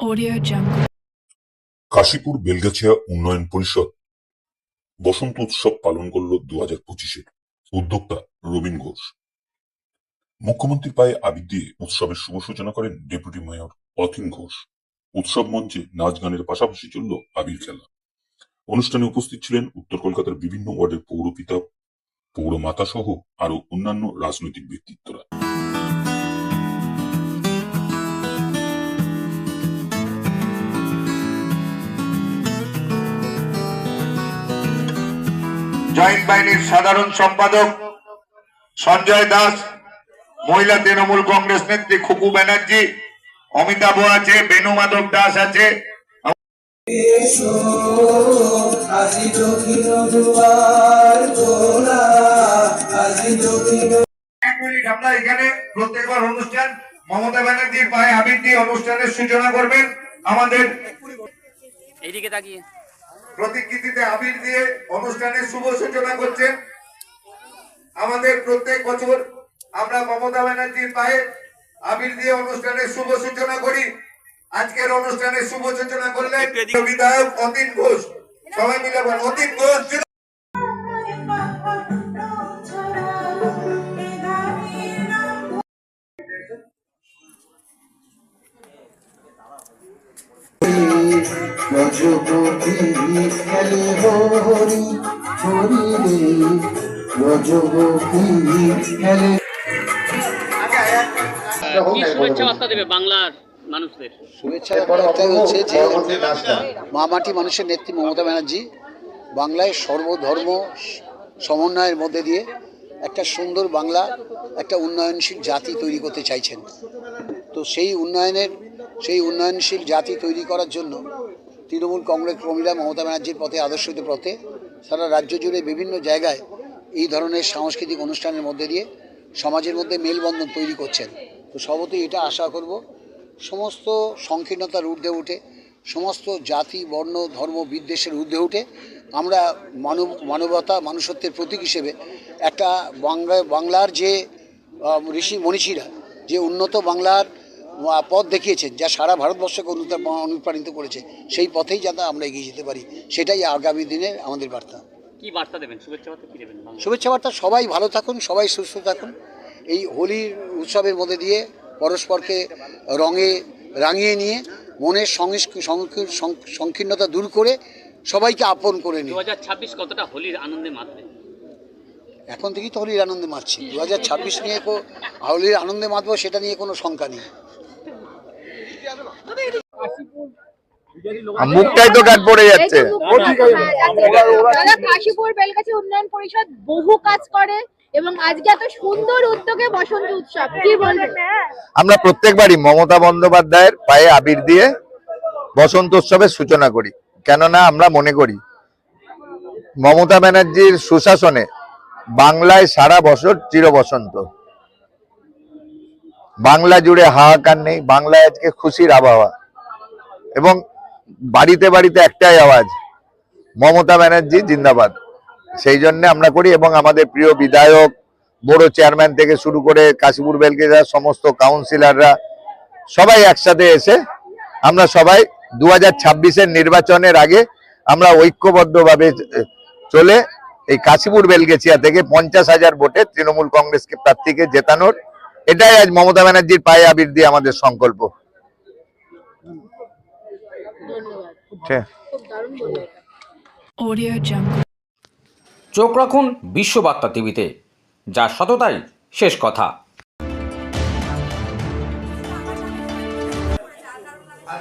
Audio Jungle. Kashipur Belgachia উন্নয়ন পরিষদ। বসন্ত উৎসব পালন করল দু হাজার পঁচিশে। উদ্যোক্তা রবীন ঘোষ। মুখ্যমন্ত্রীর পায়ে আবির দিয়ে উৎসবের শুভ সূচনা করেন ডেপুটি মেয়র অথিন ঘোষ। উৎসব মঞ্চে নাচ গানের পাশাপাশি চলল আবির খেলা। অনুষ্ঠানে উপস্থিত ছিলেন উত্তর কলকাতার বিভিন্ন ওয়ার্ডের পৌর পৌরপিতা পৌরমাতা সহ আরও অন্যান্য রাজনৈতিক ব্যক্তিত্বরা। জয়েন্ট বাহিনীর সাধারণ সম্পাদক সঞ্জয় দাস মহিলা তৃণমূল কংগ্রেস নেত্রী খুকু ব্যানার্জি অমিতাভ আছে বেনু মাধব দাস আছে। এসো আজি দক্ষিণ দুয়ার খোলা আজি দক্ষিণ এক মিনিট আমরা এখানে প্রত্যেকবার অনুষ্ঠান মমতা ব্যানার্জির পায়ে আবির দিয়ে অনুষ্ঠানের সূচনা করবেন আমাদের এইদিকে তাকিয়ে। প্রতিকৃতিতে আবির দিয়ে অনুষ্ঠানের শুভ সূচনা করছেন। আমাদের প্রত্যেক বছর আমরা মমতা ব্যানার্জির পায়ে আবির দিয়ে অনুষ্ঠানের শুভ সূচনা করি। আজকের অনুষ্ঠানের শুভ সূচনা করলেন বিধায়ক অতীন ঘোষ। সবাই মিলে অতীন ঘোষ রজপতি খেলে হরি হরি রে। রজপতি খেলে শুভেচ্ছা বার্তা দেবে বাংলার মানুষদের? শুভেচ্ছা একটাই হচ্ছে যে মামাটি মানুষের নেত্রী মমতা ব্যানার্জি বাংলায় সর্বধর্ম সমন্বয়ের মধ্যে দিয়ে একটা সুন্দর বাংলা একটা উন্নয়নশীল জাতি তৈরি করতে চাইছেন। তো সেই উন্নয়নের সেই উন্নয়নশীল জাতি তৈরি করার জন্য তৃণমূল কংগ্রেস কর্মীরা মমতা ব্যানার্জির পথে আদর্শিত পথে সারা রাজ্য জুড়ে বিভিন্ন জায়গায় এই ধরনের সাংস্কৃতিক অনুষ্ঠানের মধ্যে দিয়ে সমাজের মধ্যে মেলবন্ধন তৈরি করছেন। তো সবতই এটা আশা করব, সমস্ত সংকীর্ণতার ঊর্ধ্বে উঠে, সমস্ত জাতি, বর্ণ, ধর্ম, বিদ্বেষের ঊর্ধ্বে উঠে আমরা মানব, মানবতা, মানুষত্বের প্রতীক হিসেবে একটা বাংলা বাংলার যে ঋষি, মনীষীরা যে উন্নত বাংলার পথ দেখিয়েছেন যা সারা ভারতবর্ষকে অনুপ্রাণিত করেছে সেই পথেই যাতে আমরা এগিয়ে যেতে পারি সেটাই আগামী দিনের আমাদের বার্তা। কি বার্তা দেবেন? শুভেচ্ছা বার্তা কি দেবেন শুভেচ্ছা বার্তা সবাই ভালো থাকুন সবাই সুস্থ থাকুন। এই হোলির উৎসবের মধ্যে দিয়ে পরস্পরকে রঙে রাঙিয়ে নিয়ে মনের সংকীর্ণতা দূর করে সবাইকে আপন করে দু নিই হাজার ছাব্বিশ কতটা হোলির আনন্দে মাতবে? এখন থেকেই তো হোলির আনন্দে মাতছি। দু হাজার ছাব্বিশ নিয়ে হোলির আনন্দে মাতবো সেটা নিয়ে কোনো শঙ্কা নেই। মুখটাই তো পড়ে যাচ্ছে। কাশীপুর বেলগাছি উন্নয়ন পরিষদ বহু কাজ করে এবং আজকে এত সুন্দর উদ্যোগে বসন্ত উৎসব। কি বলবেন? আমরা প্রত্যেকবারই মমতা বন্দ্যোপাধ্যায়ের পায়ে আবির দিয়ে বসন্ত উৎসবের সূচনা করি। কেননা আমরা মনে করি মমতা ব্যানার্জির সুশাসনে বাংলায় সারা বছর চির বসন্ত বাংলা জুড়ে হাহাকার নেই, বাংলায় আজকে খুশির আবহাওয়া। এবং বাড়িতে বাড়িতে একটাই আওয়াজ, মমতা ব্যানার্জি জিন্দাবাদ। সেই জন্য আমরা করি এবং আমাদের প্রিয় বিধায়ক, বড় চেয়ারম্যান থেকে শুরু করে কাশীপুর বেলগেজার সমস্ত কাউন্সিলররা সবাই একসাথে এসে আমরা সবাই দু হাজার নির্বাচনের আগে আমরা ঐক্যবদ্ধভাবে চলে এই কাশীপুর, বেলগেছিয়া থেকে পঞ্চাশ হাজার ভোটে তৃণমূল কংগ্রেসকে প্রার্থীকে জেতানোর এটাই আজ মমতা ব্যানার্জির পায়ে আবির দিয়ে আমাদের সংকল্প। Jungle. চোখ রাখুন বিশ্ববার্তা টিভিতে যা সততাই শেষ কথা। আর